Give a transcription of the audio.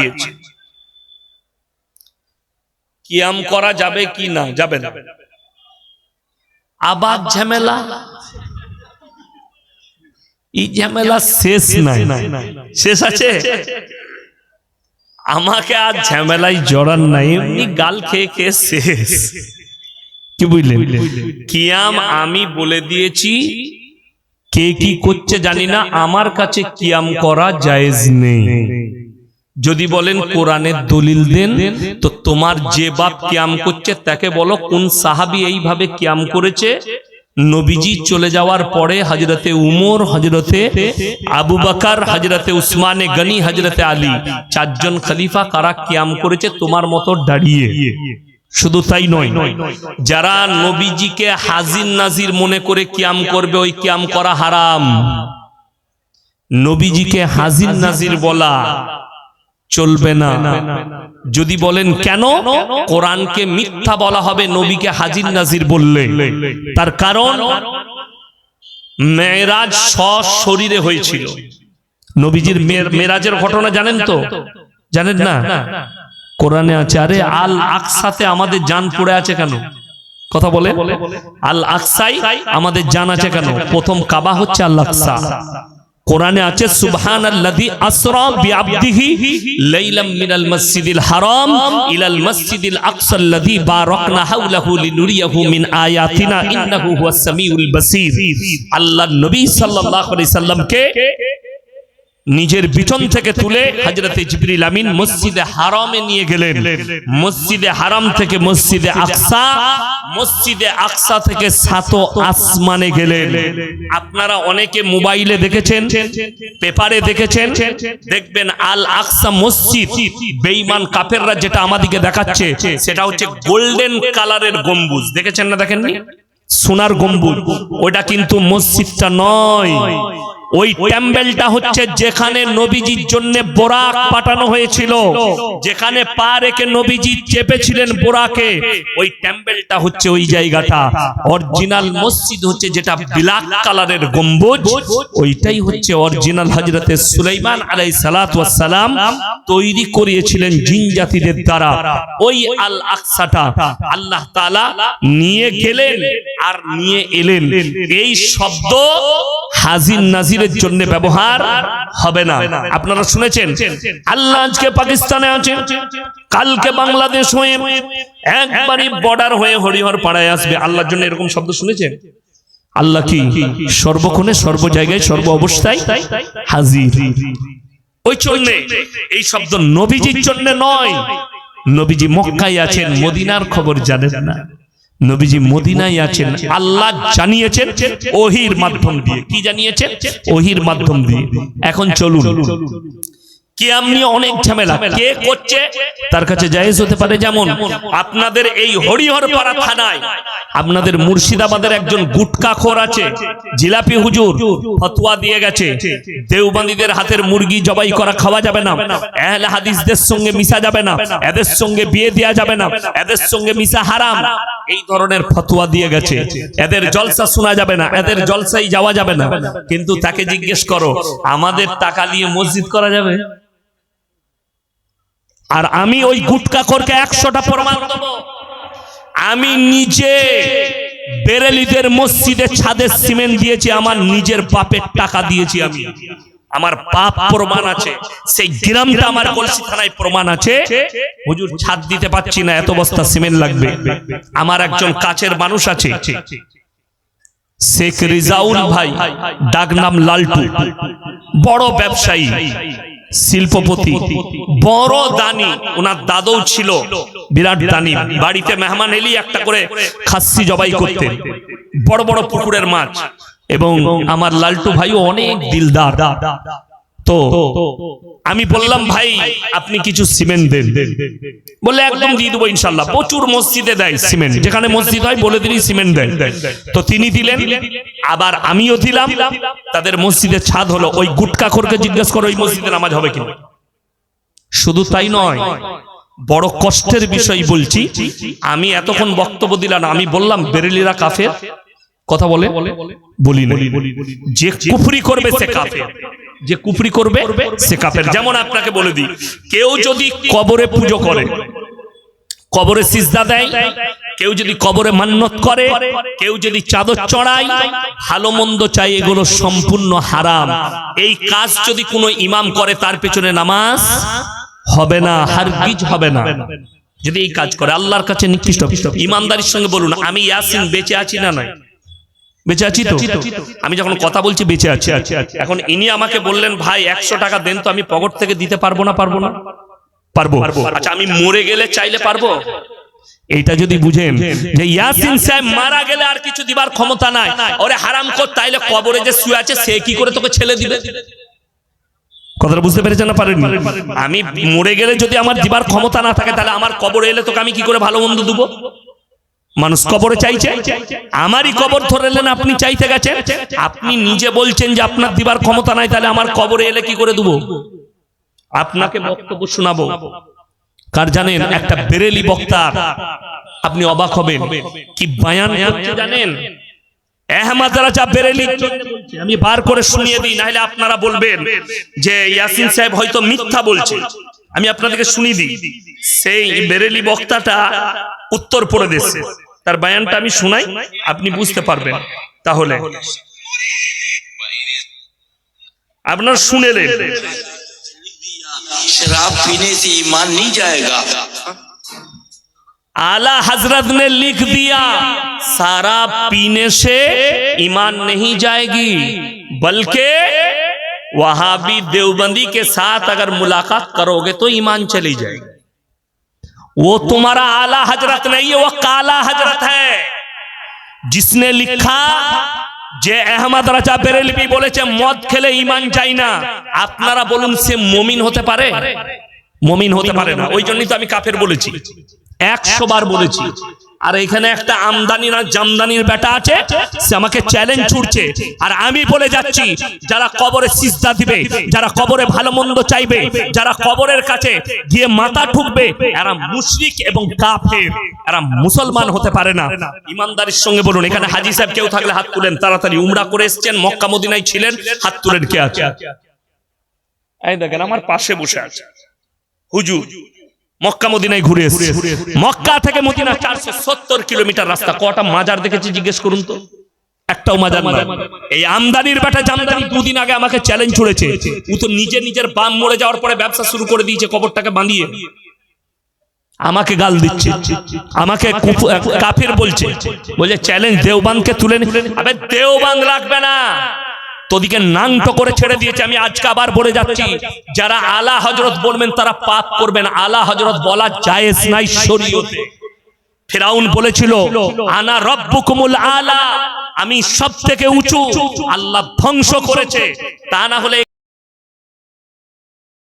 পাঠিয়েছে কিয়াম করা যাবে কি না যাবে না। আবার ঝামেলা? এই ঝামেলা শেষ নাই। শেষ আছে? আমাকে আর ঝামেলায় জড়ান নাই। এমনি গাল খেয়ে খেয়ে শেষ। কি বুঝলেন? কিয়াম আমি বলে দিয়েছি কে কি করছে জানি না। আমার কাছে কিয়াম করা জায়েজ নেই। যদি বলেন কোরআনের দলিল দেন তো তোমার যে বাপ কিয়াম করছে তাকে বলো কোন সাহাবি এইভাবে কিয়াম করেছে? নবীজি চলে যাওয়ার পরে হজরতে উমর হজরতে আবু বকর হজরতে উসমানে গনি হজরতে আলী। চারজন খলিফা কারা কিয়াম করেছে? তোমার মতো দাঁড়িয়ে। শুধু তাই নয় যারা নবীজিকে হাজির নাজির মনে করে কিয়াম করবে ওই কিয়াম করা হারাম। নবীজিকে হাজির নাজির বলা চলবে না। যদি বলেন কেন? কোরআনকে মিথ্যা বলা হবে নবীকে হাজির নাজির বললে। তার কারণ? মেয়েরাজ শরীরে হয়েছিল। নবীজির মেরাজের ঘটনা জানেন তো? জানেন না? কোরআনে আছে আরে আল আকসাতে আমাদের জান পড়ে আছে কেন? কথা বলে? আল আকসাই আমাদের জান আছে কেন? প্রথম কাবা হচ্ছে আল আকসা। কোরআনে আছে সুবহান আল্লাযী আসরা বিআবদিহি লাইলাম মিনাল মসজিদিল হারাম ইলাল মসজিদিল আকসা আল্লাযী বারাকনা হাওলাহু লিনুরিয়াহু মিন আয়াতিনা ইন্নাহু হুয়াস সামিউল বাসীর আল্লাহ নবী সাল্লাল্লাহু আলাইহি সাল্লামকে নিজের বিচন থেকে তুলে হজরতে জিবরিল আমিন মসজিদে হারামে নিয়ে গেলেন। মসজিদে হারাম থেকে মসজিদে আকসা মসজিদে আকসা থেকে সাত আসমানে গেলেন। আপনারা অনেকে মোবাইলে দেখেছেন, পেপারে দেখেছেন, দেখবেন আল আকসা মসজিদ বেঈমান কাফেররা যেটা আমাদেরকে দেখাচ্ছে, সেটা হচ্ছে গোল্ডেন কালারের গম্বুজ। দেখেছেন না দেখেননি? সোনার গম্বুজ। ওটা কিন্তু মসজিদটা নয়। ওই টেম্পেলটা হচ্ছে যেখানে নবীজির জন্য বোরাক পাঠানো হয়েছিল, যেখানে পা রেখে নবীজি চেপেছিলেন বোরাকে। ওই টেম্পেলটা হচ্ছে ওই জায়গাটা। অরিজিনাল মসজিদ হচ্ছে যেটা ব্ল্যাক কালারের গম্বুজ। ওইটাই হচ্ছে অরিজিনাল হজরতে সুলাইমান আলাই সালাম তৈরি করিয়েছিলেন জিন জাতিদের দ্বারা। ওই আল আকসাটা আল্লাহ তাআলা নিয়ে গেলেন আর নিয়ে এলেন। এই শব্দ হাজির নাজিরের জন্য ব্যবহার হবে না। আপনারা শুনেছেন? আল্লাহ আজকে পাকিস্তানে আছে কালকে বাংলাদেশ হয়ে একবারই বর্ডার হয়ে হরিহর পাড়ায় আসবে। আল্লাহর জন্য এরকম শব্দ শুনেছেন? আল্লাহ কি সর্বক্ষণে সর্ব জায়গায় সর্ব অবস্থায় হাজির? ওই জন্য এই শব্দ নবীজির জন্য নয়। নবীজি মক্কায় আছেন, মদিনার খবর জানেন না। নবীজি মদিনায় আছেন আল্লাহ জানিয়েছেন ওহির মাধ্যম দিয়ে। কি জানিয়েছেন? ওহির মাধ্যম দিয়ে। এখন চলুন। আপনাদের মুর্শিদাবাদের একজন গুটকা খোর আছে, জিলাপি হুজুর দিয়ে গেছে হাতের মুরগি জবাই করা খাওয়া যাবে না, আহলে হাদিসদের সঙ্গে মিশা যাবে না, এদের সঙ্গে বিয়ে দেওয়া যাবে না, এদের সঙ্গে মিশা হারাম। এই ধরনের ফতোয়া দিয়ে গেছে। এদের জলসা শোনা যাবে না, এদের জলসাই যাওয়া যাবে না। কিন্তু তাকে জিজ্ঞেস করো, আমাদের টাকা নিয়ে মসজিদ করা যাবে? আর আমি ওই গুটকা করকে একশোটা প্রমাণ দেবো। আমি নিজে বেরেলিদের মসজিদে ছাদের সিমেন্ট দিয়েছি, আমার নিজের বাপের টাকা দিয়েছি আমি। আমার বাপ প্রমাণ আছে, সেই গ্রামটা আমার কলসি থানায় প্রমাণ আছে। হুজুর, ছাদ দিতে পাচ্ছি না, এত বস্তা সিমেন্ট লাগবে। আমার একজন কাছের মানুষ আছে, শেখ রিজাউল ভাই, ডাক নাম লালটু। বড় ব্যবসায়ী। শিল্পপতি, বড় দানি, ওনার দাদৌ ছিল, বিরাট দানি। বাড়িতে মেহমান এলি একটা করে খাসি জবাই করতেন, বড় বড় পুকুরের মাছ। এবং আমার লালটু ভাইও অনেক দিলদার। তো আমি বললাম ভাই আপনি কিছু সিমেন্ট দেন। বলে একদম দিয়ে দেবো ইনশাল্লাহ প্রচুর মসজিদে দেয় সিমেন্ট যেখানে মসজিদ হয় বলে দিনই সিমেন্ট দেন তো তিনি দিলেন আবার আমিও দিলাম। তাদের মসজিদে ছাদ হলো ওই গুটকা খোরকে জিজ্ঞেস করো ওই মসজিদে নামাজ হবে কিনা? শুধু তাই নয় বড় কষ্টের বিষয় বলছি আমি এতক্ষণ বক্তব্য দিলাম আমি বললাম বেরেলিরা কাফের? কথা বলে? বলি। যে কুফরি করবে সে কাফের। যে কুফরি করবে সে কাফের। যেমন আপনাকে বলে দিই কেউ যদি কবরে পুজো করে কবরে সিজদা দেয় কেউ যদি কবরে মান্নত করে কেউ যদি চাদর চড়ায় ভালো মন্দ চাই এগুলো সম্পূর্ণ হারাম। এই কাজ যদি কোনো ইমাম করে তার পেছনে নামাজ হবে না হারগিজ হবে না। যদি এই কাজ করে আল্লাহর কাছে নিকৃষ্ট। ইমানদারির সঙ্গে বলুন আমি ইয়াসিন বেঁচে আছি না নাই বেঁচে আছি তো? আমি যখন কথা বলছি বেঁচে আছি। এখন ইনি আমাকে বললেন ভাই একশো টাকা দেন তো আমি পকেট থেকে দিতে পারব না পারব না? পারব। আচ্ছা আমি মরে গেলে চাইলে পারব? এইটা যদি বুঝেন যে ইয়াসিন সাহেব মারা গেলে আর কিছু দিবার ক্ষমতা নাই। ওরে হারাম কর তাইলে কবরে যে শুয়ে আছে সে কি করে তোকে ছেলে দিবে? কথাটা বুঝতে পেরেছেন না পারেন আমি মরে গেলে যদি আমার দিবার ক্ষমতা না থাকে তাহলে আমার কবরে এলে তোকে আমি কি করে ভালো মন্দ দেবো? মানুষ কবরে চাইছে? আমারই কবর ধরেলেন আপনি চাইতে গেছেন? আপনি নিজে বলছেন যে আপনার দিবার ক্ষমতা নাই, তাহলে আমার কবরে এলে কি করে দেবো? আপনাকে বক্তব্য শোনাবো। কার জানেন, একটা বেরেলি বক্তা, আপনি অবাক হবেন। কি বায়ান জানেন? আহমদ রাজা বেরেলি। আমি বার করে শুনিয়ে দিই, নাহলে আপনারা বলবেন যে ইয়াসিন সাহেব হয়তো মিথ্যা বলছে। আমি আপনাদেরকে শুনিয়ে দিই সেই বেরেলি বক্তাটা উত্তর প্রদেশে তার বায়ানটা আমি শোনাই আপনি বুঝতে পারবেন তাহলে আপনার শুনেলেন शराब पीने से ईमान नहीं जाएगा आला हजरत ने लिख दिया सारा पीने से ईमान नहीं जाएगी बल्कि वहां भी देवबंदी के साथ अगर मुलाकात करोगे तो ईमान चली जाएगी वो तुम्हारा आला हजरत नहीं है वो काला हजरत है जिसने लिखा যে আহমদ রাজা বেরেলবি বলেছে মদ খেলে ইমান চাই না আপনারা বলুন সে মমিন হতে পারে মমিন হতে পারে না ওই জন্যই তো আমি কাফের বলেছি একশো বার বলেছি আর এখানে একটা আমদানি না জামদানির বেটা আছে, সে আমাকে চ্যালেঞ্জ ছুটছে আর আমি বলে যাচ্ছি, যারা কবরে সিজদা দিবে, যারা কবরে ভালো মন্দ চাইবে, যারা কবরের কাছে গিয়ে মাথা ঠুকবে, এরা মুশরিক এবং কাফের। এরা মুসলমান হতে পারে না। ইমানদারির সঙ্গে বলুন, এখানে হাজি সাহেব কেউ থাকলে হাত তুলেন, তাড়াতাড়ি উমরা করে এসছেন, মক্কা মদিনায় ছিলেন, হাত তুলেন কে আছে? এই দেখেন, আমার পাশে বসে আছে। হুজুর মক্কা মদিনায় ঘুরে মক্কা থেকে মদিনা চারশো সত্তর কিলোমিটার রাস্তা। কটা মাজার দেখেছি জিজ্ঞেস করুন তো। একটাও মাজার না এই আমদানির বেটা জামদানি দুদিন আগে আমাকে চ্যালেঞ্জ ছুড়েছে ও তো নিজে নিজের বাম মরে যাওয়ার পরে ব্যবসা শুরু করে দিয়েছে কবরটাকে বাঁধিয়ে। আমাকে গাল দিচ্ছে। আমাকে কুফ- কাফির বলছে। বলছে চ্যালেঞ্জ দেওবানকে তুলে আবে দেওবান রাখবে না। তোদিকে নাংটো করে ছেড়ে দিয়েছে আমি আজকে আবার বলে যাচ্ছি। যারা আলা হজরত বলবেন তারা পাপ করবেন। আলা হজরত বলা জায়েজ নাই শরীয়তে। ফেরাউন বলেছিল আনা রব্বুকুমুল আলা আমি সব থেকে উঁচু আল্লাহ ধ্বংস করেছে। তা না হলে